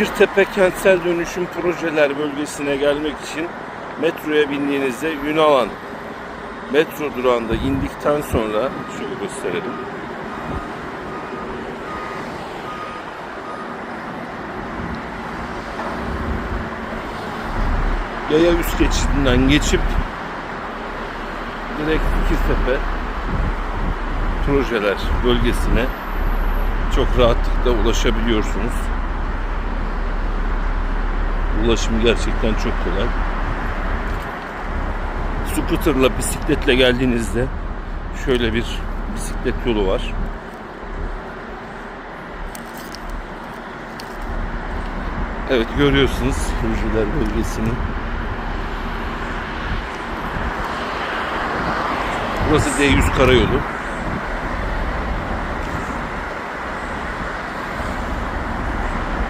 Fikirtepe Kentsel Dönüşüm Projeler Bölgesi'ne gelmek için metroya bindiğinizde Yunalan metro durağında indikten sonra şöyle gösterelim. Yaya üst geçidinden geçip direkt Fikirtepe projeler bölgesine çok rahatlıkla ulaşabiliyorsunuz. Ulaşım gerçekten çok kolay. Scooter'la, bisikletle geldiğinizde şöyle bir bisiklet yolu var. Evet görüyorsunuz projeler bölgesini. Burası D100 karayolu.